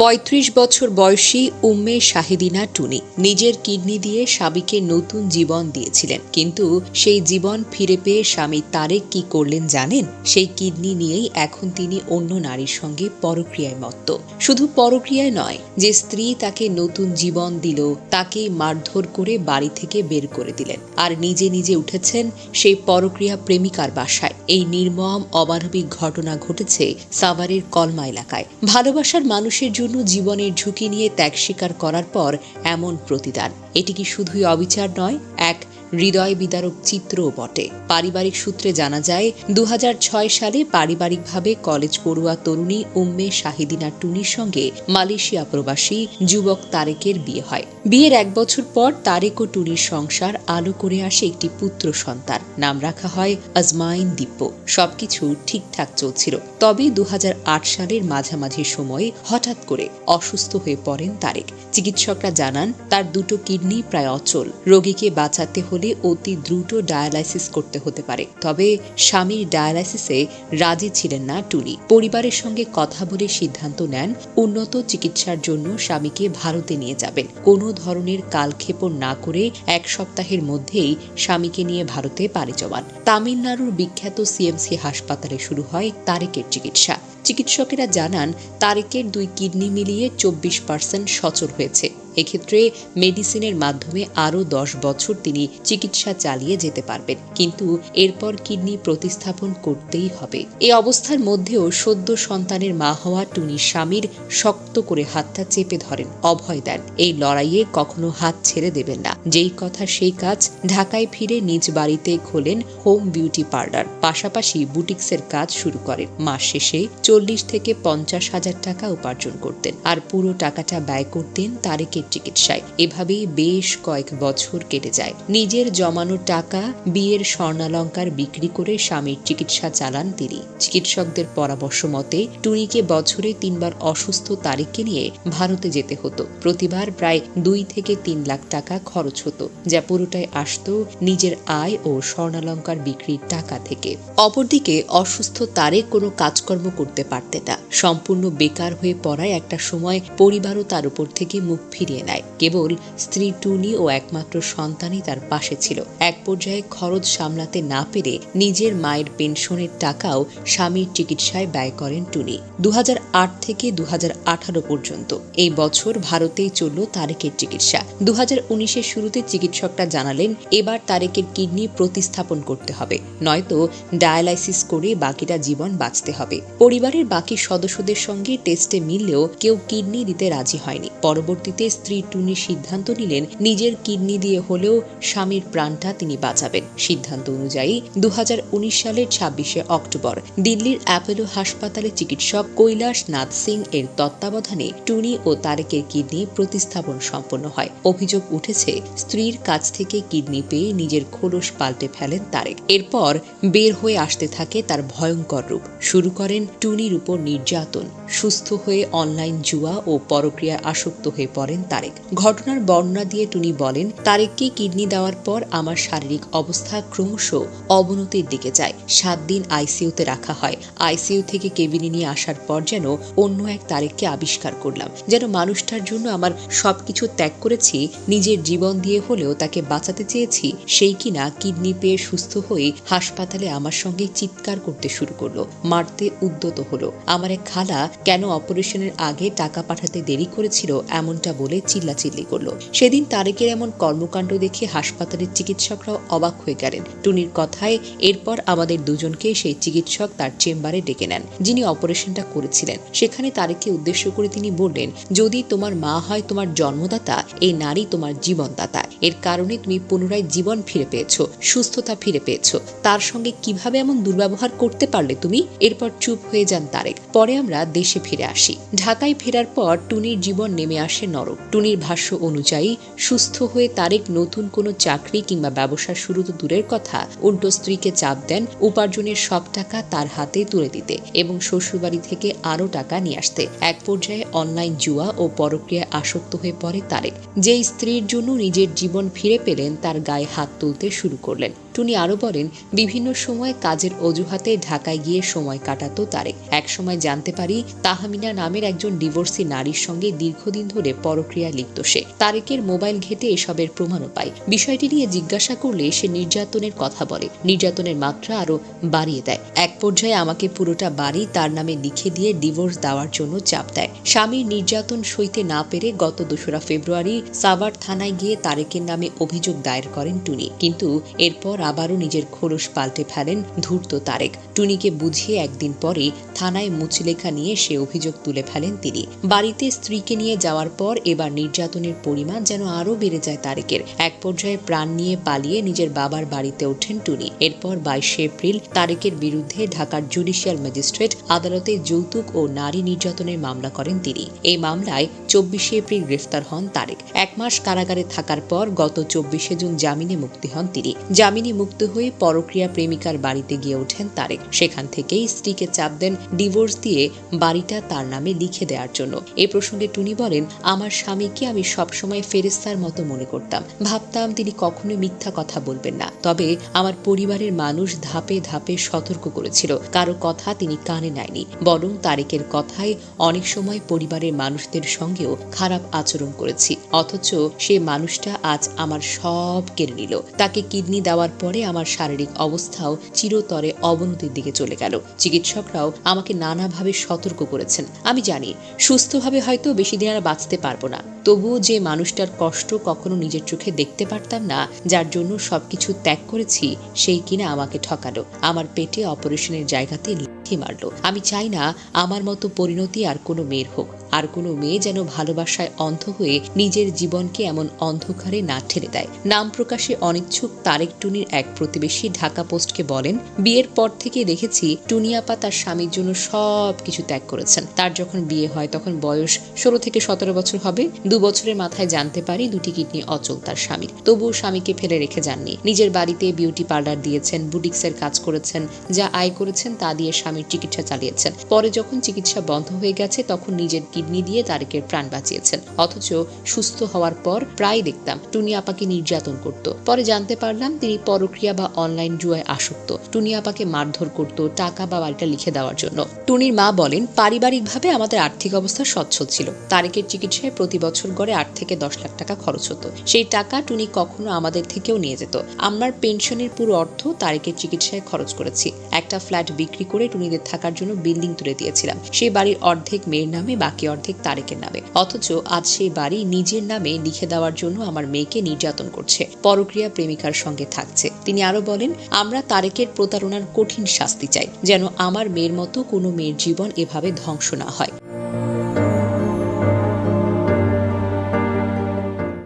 পঁয়ত্রিশ বছর বয়সী উম্মে শাহিদিনা টুনি নিজের কিডনি দিয়ে স্বামীকে নতুন জীবন দিয়েছিলেন। কিন্তু সেই জীবন ফিরে পেয়ে স্বামী তারেক কি করলেন জানেন? সেই কিডনি নিয়েই এখন তিনি অন্য নারীর সঙ্গে পরক্রিয়ায় মত্ত। শুধু পরক্রিয়ায় নয়, যে স্ত্রী তাকে নতুন জীবন দিল, তাকেই মারধর করে বাড়ি থেকে বের করে দিলেন। আর নিজে নিজে উঠেছেন সেই পরক্রিয়া প্রেমিকার বাসায়। এই নির্মম অমানবিক ঘটনা ঘটেছে সাভারের কলমা এলাকায়। ভালোবাসার মানুষের জন্য জীবনের ঝুঁকি নিয়ে ত্যাগ স্বীকার করার পর এমন প্রতিদান। এটি কি শুধুই অবিচার নয়, এক হৃদয় বিদারক চিত্রও বটে। পারিবারিক সূত্রে জানা যায় দু হাজার ছয় সালে পারিবারিকভাবে কলেজ পড়ুয়া তরুণী উম্মে শাহিদিনা টুনির সঙ্গে মালয়েশিয়া প্রবাসী যুবক তারেকের বিয়ে হয়। বিয়ের এক বছর পর তারেক ও টুনির সংসার আলো করে আসে একটি পুত্র সন্তান। নাম রাখা হয় আজমাইন দিব্য। সবকিছু ঠিকঠাক চলছিল। তবে দু সালের মাঝামাঝি সময়ে হঠাৎ করে অসুস্থ হয়ে পড়েন তারেক। চিকিৎসকরা জানান, তার দুটো কিডনি প্রায় অচল। রোগীকে বাঁচাতে হলে অতি দ্রুত ডায়ালাইসিস করতে হতে পারে। তবে স্বামীর ডায়ালাইসিসে রাজি ছিলেন না টুনি। পরিবারের সঙ্গে কথা বলে সিদ্ধান্ত নেন, উন্নত চিকিৎসার জন্য স্বামীকে ভারতে নিয়ে যাবেন। কোনো ধরনের কালক্ষেপণ না করে এক সপ্তাহের মধ্যেই স্বামীকে নিয়ে ভারতে পাড়ি জমান। তামিলনাড়ুর বিখ্যাত সিএমসি হাসপাতালে শুরু হয় তারেকের চিকিৎসা। চিকিৎসকেরা জানান, তারেকের দুই কিডনি মিলিয়ে চব্বিশ পার্সেন্ট সচল হয়েছে। এক্ষেত্রে মেডিসিনের মাধ্যমে আরও দশ বছর তিনি চিকিৎসা চালিয়ে যেতে পারবেন। কিন্তু এরপর কিডনি প্রতিস্থাপন করতেই হবে। এই অবস্থার মধ্যেও সদ্য সন্তানের মা হওয়া টুনি স্বামীর শক্ত করে হাতটা চেপে ধরেন। অভয় দেন, এই লড়াইয়ে কখনো হাত ছেড়ে দেবেন না। যেই কথা সেই কাজ ঢাকায় ফিরে নিজ বাড়িতে খোলেন হোম বিউটি পার্লার। পাশাপাশি বুটিক্সের কাজ শুরু করেন। মাস শেষে চল্লিশ থেকে পঞ্চাশ হাজার টাকা উপার্জন করতেন। আর পুরো টাকাটা ব্যয় করতেন তারেকের চিকিৎসায়। এভাবেই বেশ কয়েক বছর কেটে যায়। নিজের জমানো টাকা, বিয়ের স্বর্ণালঙ্কার বিক্রি করে স্বামীর চিকিৎসা চালান তিনি। চিকিৎসকদের পরামর্শ মতে, টুনিকে বছরে তিনবার অসুস্থ তারিখকে নিয়ে ভারতে যেতে হতো। প্রতিবার প্রায় দুই থেকে তিন লাখ টাকা খরচ হতো, যা পুরোটাই আসতো নিজের আয় ও স্বর্ণালঙ্কার বিক্রির টাকা থেকে। অপরদিকে, অসুস্থ তারেক কোনো কাজকর্ম করতে পারতেন না। সম্পূর্ণ বেকার হয়ে পড়ায় একটা সময় পরিবারও তার উপর থেকে মুখ ফিরিয়ে নেয়। কেবল স্ত্রী টুনি ও একমাত্র সন্তানই তার পাশে ছিল। এক পর্যায়ে খরচ সামলাতে না পেরে নিজের মায়ের পেনশনের টাকাও স্বামীর চিকিৎসায় ব্যয় করেন টুনি। দু থেকে দু পর্যন্ত। এই বছর ভারতেই চলল তারেকের চিকিৎসা। দু উনিশের শুরুতে চিকিৎসকরা জানালেন, এবার তারেকের কিডনি প্রতিস্থাপন করতে হবে, নয়তো ডায়ালাইসিস করে বাকিটা জীবন বাঁচতে হবে। পরিবারের বাকি সদস্যদের সঙ্গে টেস্টে মিললেও কেউ কিডনি দিতে রাজি হয়নি। পরবর্তীতে স্ত্রী টুনি সিদ্ধান্ত নিলেন, নিজের কিডনি দিয়ে হলেও স্বামীর প্রাণটা তিনি বাঁচাবেন। সিদ্ধান্ত অনুযায়ী দু সালের ছাব্বিশে অক্টোবর দিল্লির অ্যাপোলো হাসপাতালে চিকিৎসক কৈলাস নাথ সিং এর তত্ত্বাবধানে টুনি ও তারেকের কিডনি প্রতিস্থাপন সম্পন্ন হয়। অভিযোগ উঠেছে, স্ত্রীর কাছ থেকে কিডনি পেয়ে নিজের খোলস পাল্টে ফেলেন তারেক। এরপর বের হয়ে আসতে থাকে তার ভয়ঙ্কর রূপ। শুরু করেন টুনির উপর নির্যাতন। সুস্থ হয়ে অনলাইন জুয়া ও পরক্রিয়ায় আসক্ত হয়ে পড়েন তারেক। ঘটনার বর্ণনা দিয়ে টুনি বলেন, তারেককে কিডনি দেওয়ার পর আমার শারীরিক অবস্থা ক্রমশ অবনতির দিকে যায়। সাত দিন আইসিইউতে রাখা হয়। আইসিইউ থেকে কেবিনে নিয়ে আসার পর যেন অন্য এক তারেককে আবিষ্কার করলাম। যেন মানুষটার জন্য আমার সবকিছু ত্যাগ করেছি, নিজের জীবন দিয়ে হলেও তাকে বাঁচাতে চেয়েছি, সেই কিনা কিডনি পেয়ে সুস্থ হয়ে হাসপাতালে আমার সঙ্গে চিৎকার করতে শুরু করল। মারতে উদ্যত হলো। আমার এক খালা কেন অপারেশনের আগে টাকা পাঠাতে দেরি করেছিল এমনটা বলে চিল্লাচিল্লি করল। সেদিন তারেকের এমন কর্মকাণ্ড দেখে হাসপাতালের চিকিৎসকরাও অবাক হয়ে গেলেন। টুনির কথায় এরপর আমাদের দুজনকে সেই চিকিৎসক তার চেম্বারে ডেকে নেন, যিনি অপারেশনটা করেছিলেন। সেখানে তারেককে উদ্দেশ্য করে তিনি বললেন, যদি তোমার মা হয় তোমার জন্মদাতা, এই নারী তোমার জীবনদাতা। এর কারণে তুমি পুনরায় জীবন ফিরে পেয়েছ, সুস্থতা ফিরে পেয়েছ। তার সঙ্গে কীভাবে এমন দুর্ব্যবহার করতে পারলে তুমি? এরপর চুপ হয়ে যান তারেক। পরে আমরা দেশে ফিরে আসি। ঢাকায় ফেরার পর টুনির জীবন নেমে আসে নরক। টুনির ভাষ্য অনুযায়ী, সুস্থ হয়ে তারেক নতুন কোনো চাকরি কিংবা ব্যবসা শুরু তো দূরের কথা, উল্টো স্ত্রীকে চাপ দেন উপার্জনের সব টাকা তার হাতে তুলে দিতে এবং শ্বশুরবাড়ি থেকে আরও টাকা নিয়ে আসতে। এক পর্যায়ে অনলাইন জুয়া ও পরক্রিয়ায় আসক্ত হয়ে পড়ে তারেক। যে স্ত্রীর জন্য নিজের জীবন ফিরে পেলেন, তার গায়ে হাত তুলতে শুরু করলেন। টুনি আরও বলেন, বিভিন্ন সময় কাজের অজুহাতে ঢাকায় গিয়ে সময় কাটাতো তারেক। একসময় জানতে পারি, তাহমিনা নামের একজন ডিভোর্সি নারীর সঙ্গে দীর্ঘদিন ধরে পরক্রিয়া লিপ্ত সে। তারেকের মোবাইল ঘেটে এসবের প্রমাণও পায় বিষয়টি নিয়ে জিজ্ঞাসা করলে সে নির্যাতনের কথা বলে। নির্যাতনের মাত্রা আরও বাড়িয়ে দেয়। এক পর্যায়ে আমাকে পুরোটা বাড়ি তার নামে লিখে দিয়ে ডিভোর্স দেওয়ার জন্য চাপ দেয়। স্বামীর নির্যাতন সইতে না পেরে গত দোসরা ফেব্রুয়ারি সাভার থানায় গিয়ে তারেকের নামে অভিযোগ দায়ের করেন টুনি। কিন্তু এরপর আবারও নিজের খোলস পাল্টে ফেলেন ধূর্ত তারেক। টুনিকে বুঝিয়ে একদিন পরে থানায় মুচলেখা নিয়ে সে অভিযোগ তুলে ফেলেন তিনি। বাড়িতে স্ত্রীকে নিয়ে যাওয়ার পর এবার নির্যাতনের পরিমাণ যেন আরও বেড়ে যায় তারেকের। এক পর্যায়ে প্রাণ নিয়ে পালিয়ে নিজের বাবার বাড়িতে ওঠেন টুনি। এরপর বাইশে এপ্রিল তারেকের বিরুদ্ধে ঢাকার জুডিশিয়াল ম্যাজিস্ট্রেট আদালতে যৌতুক ও নারী নির্যাতনের মামলা করেন তিনি। এই মামলায় চব্বিশে এপ্রিল গ্রেফতার হন তারেক। এক মাস কারাগারে থাকার পর গত চব্বিশে জুন জামিনে মুক্তি হন তিনি। জামিনে মুক্ত হয়ে পরক্রিয়া প্রেমিকার বাড়িতে গিয়ে ওঠেন তারেক। সেখান থেকেই স্ত্রীকে চাপ দেন ডিভোর্স দিয়ে বাড়িটা তার নামে লিখে দেওয়ার জন্য। এ প্রসঙ্গে টুনি বলেন, আমার স্বামীকে আমি সবসময় ফেরেস্তার মতো মনে করতাম। ভাবতাম তিনি কখনো মিথ্যা কথা বলবেন না। তবে আমার পরিবারের মানুষ ধাপে ধাপে সতর্ক করেছিল। কারও কথা তিনি কানে নেয়নি। বরং তারেকের কথায় অনেক সময় পরিবারের মানুষদের সঙ্গেও খারাপ আচরণ করেছি। অথচ সে মানুষটা আজ আমার সব কেড়ে নিল। তাকে কিডনি দেওয়ার পরে আমার শারীরিক অবস্থাও চিরতরে অবনতির দিকে চলে গেল। চিকিৎসকরাও আমাকে নানাভাবে সতর্ক করেছেন। আমি জানি, সুস্থভাবে হয়তো বেশি দিন আর বাঁচতে পারব না। তবুও যে মানুষটার কষ্ট কখনো নিজের চোখে দেখতে পারতাম না, যার জন্য সবকিছু ত্যাগ করেছি, সেই কিনা আমাকে ঠকালো। আমার পেটে অপারেশনের জায়গাতে লাথি মারলো। আমি চাই না আমার মতো পরিণতি আর কোনো মেয়ের হোক। আর কোনো মেয়ে যেন ভালোবাসায় অন্ধ হয়ে নিজের জীবনকে এমন অন্ধকারে না ঠেলে দেয়। নাম প্রকাশে অনিচ্ছুক তারেক টুনির এক প্রতিবেশী ঢাকা পোস্টকে বলেন, বিয়ের পর থেকে দেখেছি টুনিয়াপা তার স্বামীর জন্য সব কিছু ত্যাগ করেছেন। তার যখন বিয়ে হয় তখন বয়স ষোলো থেকে সতেরো বছর হবে। দু বছরের মাথায় জানতে পারি দুটি কিডনি অচল তার স্বামীর। তবুও স্বামীকে ফেলে রেখে যাননি। নিজের বাড়িতে বিউটি পার্লার দিয়েছেন, বুটিক্সের কাজ করেছেন, যা আয় করেছেন তা দিয়ে স্বামীর চিকিৎসা চালিয়েছেন। পরে যখন চিকিৎসা বন্ধ হয়ে গেছে, তখন নিজের কিডনি দিয়ে তারেকের প্রাণ বাঁচিয়েছেন। অথচ সুস্থ হওয়ার পর প্রায় দেখতাম টুনি আপাকে নির্যাতন করত। পরে জানতে পারলাম তিনি পরক্রিয়া বা অনলাইন জুয়ায় আসক্ত। টুনি আপাকে মারধর করত টাকা বা বাড়িটা লিখে দেওয়ার জন্য। টুনির মা বলেন, পারিবারিকভাবে আমাদের আর্থিক অবস্থা সচ্ছল ছিল। তারেকের চিকিৎসায় প্রতি বছর গড়ে আট থেকে দশ লাখ টাকা খরচ হতো। সেই টাকা টুনি কখনো আমাদের থেকেও নিয়ে যেত। আমার পেনশনের পুরো অর্থ তারেকের চিকিৎসায় খরচ করেছি। একটা ফ্ল্যাট বিক্রি করে টুনিদের থাকার জন্য বিল্ডিং তুলে দিয়েছিলাম। সেই বাড়ির অর্ধেক মেয়ের নামে বাকি অর্ধেক তারেকের নামে। অথচ আজ সেই বাড়ি নিজের নামে লিখে দেওয়ার জন্য আমার মেয়েকে নির্যাতন করছে। পরক্রিয়া প্রেমিকার সঙ্গে থাকছে। তিনি আরও বলেন, আমরা তারেকের প্রতারণার কঠিন শাস্তি চাই, যেন আমার মেয়ের মতো কোনো মেয়ের জীবন এভাবে ধ্বংস না হয়।